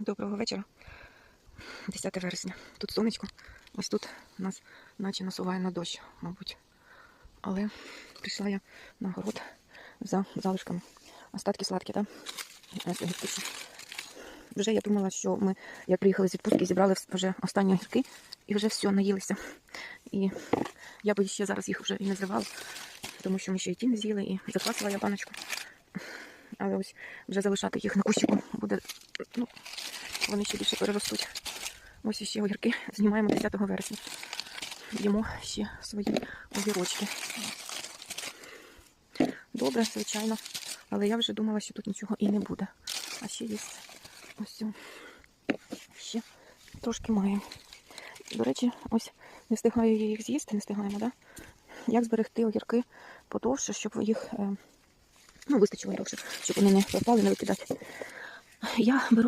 Доброго вечора. 10 вересня. Тут сонечко. Ось тут нас наче насуває на дощ, мабуть. Але прийшла я на город за залишками. Остатки сладкі, так? Вже я думала, що ми, як приїхали з відпустки, зібрали вже останні огірки і вже все, наїлися. І я би ще зараз їх вже і не зривала, тому що ми ще і ті не з'їли, і заквасила я баночку. Але ось вже залишати їх на кущику буде, ну, вони ще більше переростуть. Ось іще огірки знімаємо 10 вересня. Їмо ще свої огірочки. Добре, звичайно. Але я вже думала, що тут нічого і не буде. А ще є ось ще трошки маємо. До речі, ось не встигаю я їх з'їсти, не встигаємо, так? Да? Як зберегти огірки подовше, щоб їх е, ну, вистачило довше, щоб вони не пропали, не викидати. Я беру